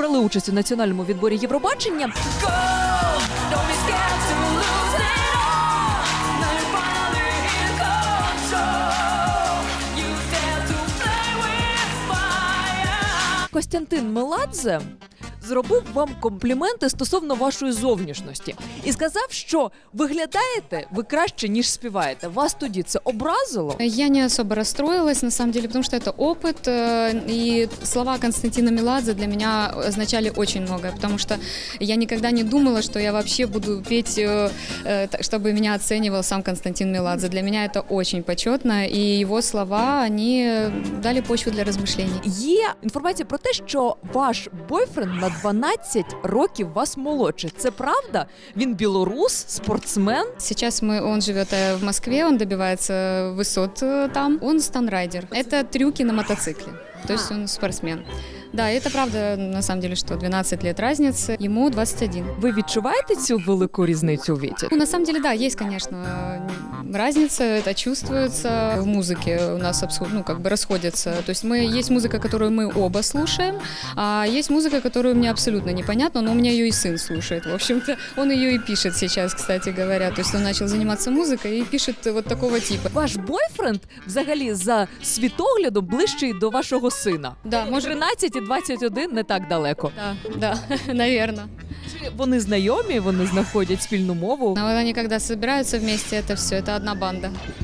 брали участь у національному відборі Євробачення. Костянтин Меладзе зробив вам компліменти стосовно вашої зовнішності і сказав, що виглядаєте ви краще ніж співаєте. Вас тоді це образило? Я не особо расстроилась, на самом деле, потому что это опыт, э, и слова Константина Меладзе для меня означали очень многое, потому что я никогда не думала, что я вообще буду петь, э, э, так, чтобы меня оценивал сам Константин Меладзе. Для меня это очень почетно, и его слова, они дали почву для размышлений. Є інформація про те, що ваш бойфренд на 12 років вас молодше. Це правда? Він білорус, спортсмен. Сейчас мы, он живет э, в Москве, он добивается высот э, там. Он станрайдер. Это трюки на мотоцикле. То есть он спортсмен. Да, и это правда, на самом деле, что 12 лет разницы, ему 21. Ви відчуваєте цю велику різницю у віці? Ну, на самом деле, да, есть, конечно, э, разница, это чувствуется. В музыке у нас абсу- ну, как бы расходятся. То есть мы, есть музыка, которую мы оба слушаем, а есть музыка, которую мне абсолютно непонятно, но у меня ее и сын слушает. В общем-то, он ее и пишет сейчас, кстати говоря. То есть он начал заниматься музыкой и пишет вот такого типа. Ваш бойфренд взагалі за світоглядом ближчий до вашого сина. Да, Може, может, 13 і 21 не так далеко. да, да, наверное. Чи вони знайомі, вони знаходять спільну мову. Но вот они когда собираются вместе, это все, это одна банда.